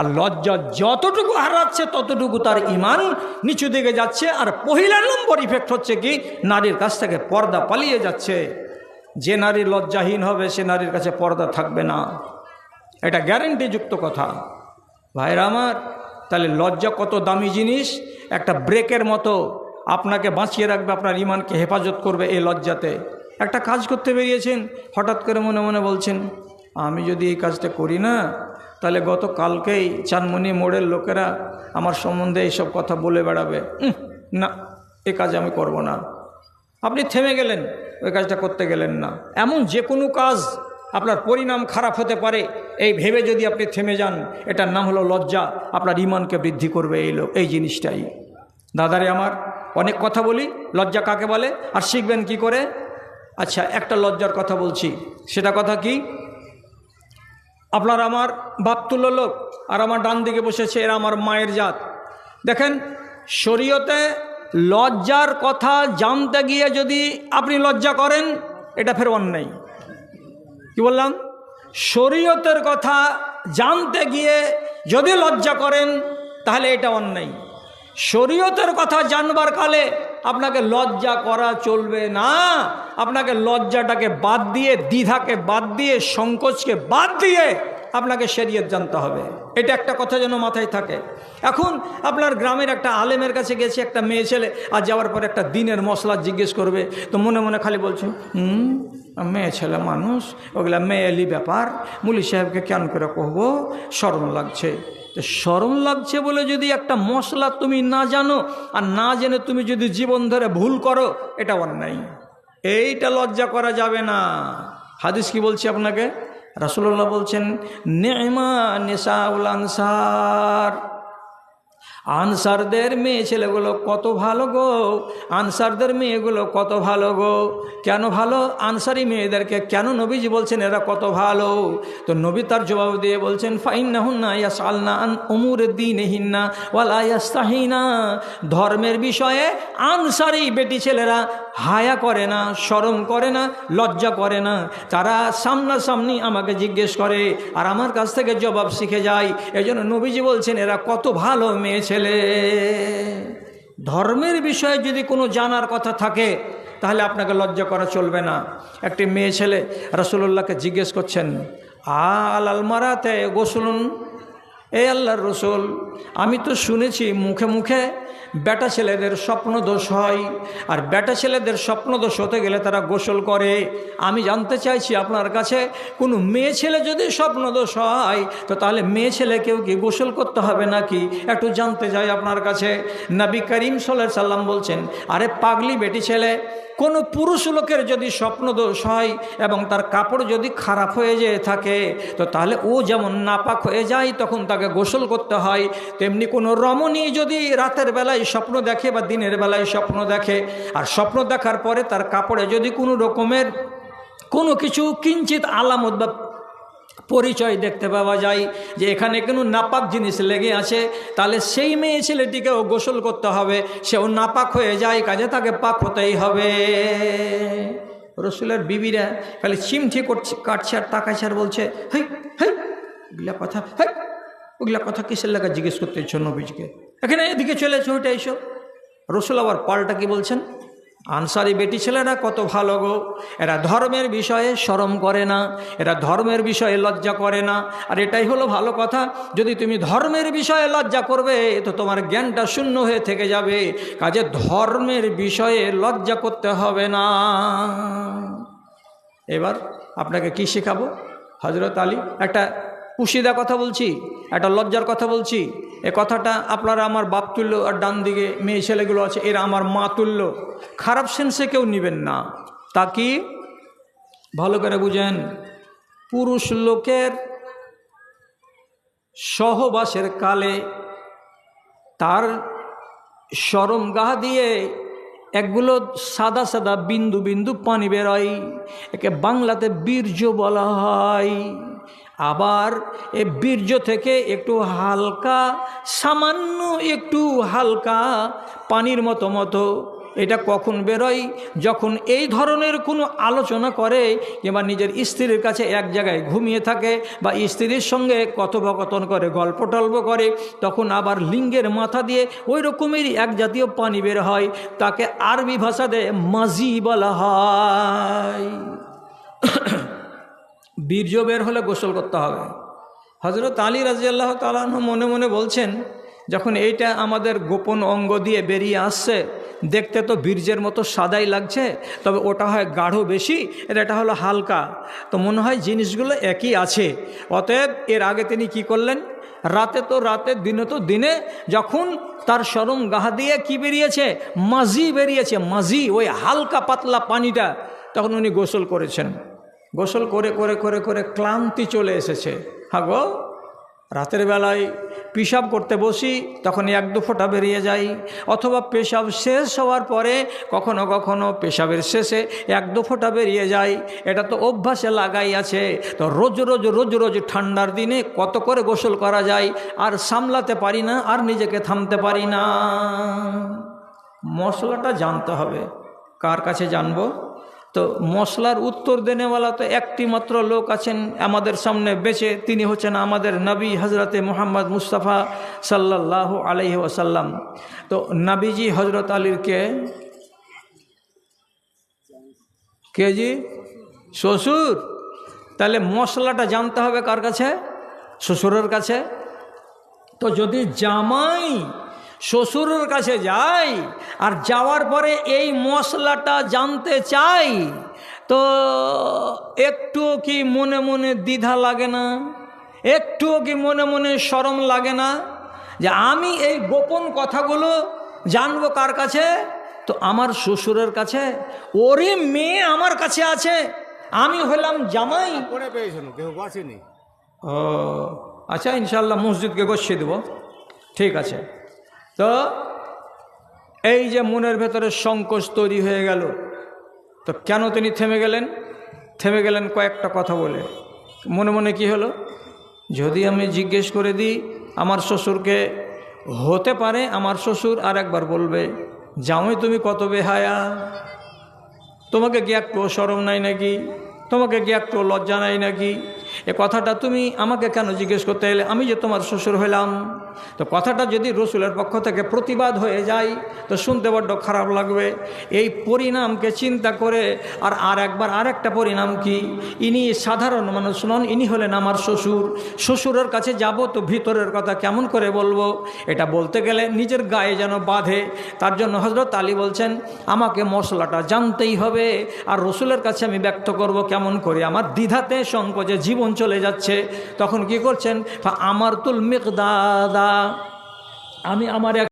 আর লজ্জা যতটুকু হারাচ্ছে, ততটুকু তার ইমান নিচু দিকে যাচ্ছে। আর পহিলা নম্বর ইফেক্ট হচ্ছে কি? নারীর কাছ থেকে পর্দা পালিয়ে যাচ্ছে। যে নারী লজ্জাহীন হবে, সে নারীর কাছে পর্দা থাকবে না। এটা গ্যারেন্টিযুক্ত কথা। ভাইরা আমার, তাহলে লজ্জা কত দামি জিনিস? একটা ব্রেকের মতো আপনাকে বাঁচিয়ে রাখবে, আপনার ইমানকে হেফাজত করবে এই লজ্জাতে। একটা কাজ করতে বেরিয়েছেন, হঠাৎ করে মনে মনে বলছেন, আমি যদি এই কাজটা করি না তাহলে গত কালকেই চানমনি মোড়ের লোকেরা আমার সম্বন্ধে এইসব কথা বলে বেড়াবে। না, এ কাজ আমি করব না। আপনি থেমে গেলেন, ওই কাজটা করতে গেলেন না। এমন যে কোনো কাজ আপনার পরিণাম খারাপ হতে পারে, এই ভেবে যদি আপনি থেমে যান, এটার নাম হলো লজ্জা, আপনার ইমানকে বৃদ্ধি করবে এই লোক, এই জিনিসটাই। দাদারে আমার অনেক কথা বলি, লজ্জা কাকে বলে, আর শিখবেন কি করে? আচ্ছা একটা লজ্জার কথা বলছি। সেটা কথা কি? আপনার আমার বাপতুল্য লোক আর আমার ডান দিকে বসেছে, এরা আমার মায়ের জাত। দেখেন, শরীয়তে লজ্জার কথা জানতে গিয়ে যদি আপনি লজ্জা করেন, এটা ফের অন্যায়। কি বললাম? শরীয়তের কথা জানতে গিয়ে যদি লজ্জা করেন, তাহলে এটা অন্যায়। শরীয়তের কথা জানবার কালে আপনাকে লজ্জা করা চলবে না। আপনাকে লজ্জাটাকে বাদ দিয়ে, দ্বিধাকে বাদ দিয়ে, সংকোচকে বাদ দিয়ে আপনাকে শরীয়ত জানতে হবে। এটা একটা কথা যেন মাথায় থাকে। এখন আপনার গ্রামের একটা আলেমের কাছে গেছে একটা মেয়ে ছেলে, আর যাওয়ার পর একটা দিনের মশলা জিজ্ঞেস করবে। তো মনে মনে খালি বলছে, হুম, মেয়ে ছেলে মানুষ, ওগুলা মেয়েলি ব্যাপার। মুলি সাহেবকে কেন করে কহবো? সরম লাগছে। তো সরম লাগছে বলে যদি একটা মশলা তুমি না জানো আর না জেনে তুমি যদি জীবন ধরে ভুল করো, এটা অন্যায়। এইটা লজ্জা করা যাবে না। হাদিস কি বলছি আপনাকে? রাসুল্লাহ বলছেন, নেমা নেশা আনসার। আনসারদের মেয়ে ছেলেগুলো কত ভালো গো, আনসারদের মেয়েগুলো কত ভালো গো। কেন ভালো? আনসারি মেয়েদেরকে কেন নবীজি বলছেন এরা কত ভালো? তো নবী তার জবাব দিয়ে বলছেন ফাইন না হুন্না ইয়াস আলনা আন উমুর দিন হিন্না ওয়ালা ইয়াস্তাহিনা। ধর্মের বিষয়ে আনসারি বেটি ছেলেরা হায়া করে না, শরম করে না, লজ্জা করে না। তারা সামনাসামনি আমাকে জিজ্ঞেস করে আর আমার কাছ থেকে জবাব শিখে যায়। এই জন্য নবীজি বলছেন, এরা কত ভালো মেয়ে ছেলে। ধর্মের বিষয়ে যদি কোনো জানার কথা থাকে, তাহলে আপনাকে লজ্জা করা চলবে না। একটি মেয়ে ছেলে রসুল্লাহকে জিজ্ঞেস করছেন আল আলমারাতে গোসলুন? এই আল্লাহর রসুল, আমি তো শুনেছি মুখে মুখে বেটা ছেলেদের স্বপ্ন দোষ হয়, আর বেটা ছেলেদের স্বপ্ন দোষ হতে গেলে তারা গোসল করে। আমি জানতে চাইছি আপনার কাছে, কোনো মেয়ে ছেলে যদি স্বপ্ন দোষ হয়, তো তাহলে মেয়ে ছেলেকেও কি গোসল করতে হবে নাকি? একটু জানতে চাই আপনার কাছে। নবী করিম সাল্লাহ সাল্লাম বলছেন, আরে পাগলি বেটি ছেলে, কোনো পুরুষ লোকের যদি স্বপ্ন দোষ হয় এবং তার কাপড় যদি খারাপ হয়ে যেয়ে থাকে, তো তাহলে ও যেমন নাপাক হয়ে যায়, তখন তাকে গোসল করতে হয়, তেমনি কোনো রমণী যদি রাতের বেলায় স্বপ্ন দেখে বা দিনের বেলায় স্বপ্ন দেখে, আর স্বপ্ন দেখার পরে তার কাপড়ে যদি কোনো রকমের কোনো কিছু কিঞ্চিত আলামত বা পরিচয় দেখতে পাওয়া যায় যে এখানে কোনো নাপাক জিনিস লেগে আছে, তাহলে সেই মেয়ে ছেলেটিকেও গোসল করতে হবে, সেও নাপাক হয়ে যায়, কাজে তাকে পাক হতেই হবে। রসুলের বিবিরা খালি চিমঠি করছে, কাটছে আর তাকাচ্ছে আর বলছে, হেই ওগুলা কথা, হেই ওগুলা কথা কিসের লাগা জিজ্ঞেস করতে ইচ্ছ নবীজকে? এখানে এদিকে চলেছে ওইটা এইসব রসুল আবার পাল্টা কি বলছেন? আনসারি বেটি ছেলেরা কত ভালো গো। এরা ধর্মের বিষয়ে শরম করে না, এরা ধর্মের বিষয়ে লজ্জা করে না। আর এটাই হলো ভালো কথা, যদি তুমি ধর্মের বিষয়ে লজ্জা করবে তো তোমার জ্ঞানটা শূন্য হয়ে থেকে যাবে। কাজে ধর্মের বিষয়ে লজ্জা করতে হবে না। এবার আপনাকে কি শেখাবো? হজরত আলী, একটা কুশিদা কথা বলছি, একটা লজ্জার কথা বলছি। এ কথাটা আপনারা আমার বাপ তুল্য আর ডান দিকে মেয়ে ছেলেগুলো আছে, এরা আমার মা তুল্য। খারাপ সেন্সে কেউ নেবেন না। তা কি? ভালো করে বুঝেন। পুরুষ লোকের সহবাসের কালে তার সরম গাহ দিয়ে একগুলো সাদা সাদা বিন্দু বিন্দু পানি বেরোয়। একে বাংলাতে বীর্য বলা হয়। আবার এ বীর্য থেকে একটু হালকা, সামান্য একটু হালকা পানির মতো মতো এটা কখন বেরোয়? যখন এই ধরনের কোনো আলোচনা করে কিংবা নিজের স্ত্রীর কাছে এক জায়গায় ঘুমিয়ে থাকে বা স্ত্রীর সঙ্গে কথোপকথন করে গল্প টল্প করে, তখন আবার লিঙ্গের মাথা দিয়ে ওই রকমেরই এক জাতীয় পানি বের হয়, তাকে আরবি ভাষাতে মাজি বলা হয়। বীর্য বের হলে গোসল করতে হবে। হজরত আলী রাজিয়াল্লাহ তালাহ মনে মনে বলছেন, যখন এইটা আমাদের গোপন অঙ্গ দিয়ে বেরিয়ে আসছে, দেখতে তো বীর্যের মতো সাদাই লাগছে, তবে ওটা হয় গাঢ় বেশি আর এটা হলো হালকা। তো মনে হয় জিনিসগুলো একই আছে। অতএব এর আগে তিনি কি করলেন? রাতে তো রাতে, দিনে তো দিনে, যখন তার সরম গাহা দিয়ে কি বেরিয়েছে? মাঝি বেরিয়েছে, মাঝি, ওই হালকা পাতলা পানিটা, তখন উনি গোসল করেছেন। গোসল করে করে করে করে ক্লান্তি চলে এসেছে। হ্যাঁ গো, রাতের বেলায় পেশাব করতে বসি তখন এক দু ফোঁটা বেরিয়ে যাই। অথবা পেশাব শেষ হওয়ার পরে কখনো কখনো পেশাবের শেষে এক দু ফোঁটা বেরিয়ে যায় এটা তো অভ্যাসে লাগাই আছে। তো রোজ রোজ রোজ রোজ ঠান্ডার দিনে কত করে গোসল করা যায়, আর সামলাতে পারি না, আর নিজেকে থামতে পারি না। মশলাটা জানতে হবে। কার কাছে জানব? তো মশলার উত্তর দেনেওয়ালা তো একটি মাত্র লোক আছেন আমাদের সামনে বেঁচে তিনি হচ্ছেন আমাদের নবী হজরতে মোহাম্মদ মুস্তাফা সাল্লাহ আলহি ওসাল্লাম তো নবীজি হজরত আলীর কে? কে জি? শ্বশুর। তাহলে মশলাটা জানতে হবে কার কাছে? শ্বশুরের কাছে। তো যদি জামাই শ্বশুরের কাছে যাই আর যাওয়ার পরে এই মশলাটা জানতে চাই তো একটু কি মনে মনে দ্বিধা লাগে না? একটুও কি মনে মনে সরম লাগে না যে আমি এই গোপন কথাগুলো জানব কার কাছে? তো আমার শ্বশুরের কাছে ওরে মেয়ে আমার কাছে আছে আমি হলাম জামাই। ও আচ্ছা ইনশাল্লাহ মসজিদকে গছিয়ে দেব। ঠিক আছে। তো এই যে মনের ভেতরে সংকোচ তৈরি হয়ে গেল, তো কেন তিনি থেমে গেলেন? থেমে গেলেন কয়েকটা কথা বলে। মনে মনে কি হলো? যদি আমি জিজ্ঞেস করে দিই, আমার শ্বশুরকে হতে পারে আমার শ্বশুর? আর একবার বলবে, জামাই, তুমি কত বেহায়া? তোমাকে কি একটু সরম নাই নাকি? তোমাকে কি একটু লজ্জা নাই নাকি? এ কথাটা তুমি আমাকে কেন জিজ্ঞেস করতে এলে? আমি যে তোমার শ্বশুর হইলাম। তো কথাটা যদি রসুলের পক্ষ থেকে প্রতিবাদ হয়ে যায়, তো শুনতে বড্ড খারাপ লাগবে। এই পরিণামকে চিন্তা করে, আর আর একবার আর একটা পরিণাম কি? ইনি সাধারণ মানুষ নন, ইনি হলেন আমার শ্বশুর। শ্বশুরের কাছে যাব তো ভিতরের কথা কেমন করে বলব? এটা বলতে গেলে নিজের গায়ে যেন বাঁধে। তার জন্য হজরত আলী বলছেন, আমাকে মশলাটা জানতেই হবে, আর রসুলের কাছে আমি ব্যক্ত করব কেমন করে? আমার দ্বিধাতে সংকোচে জীবন চলে যাচ্ছে তখন কি করছেন? আমার তুল মেঘদাদা আমি আমার এক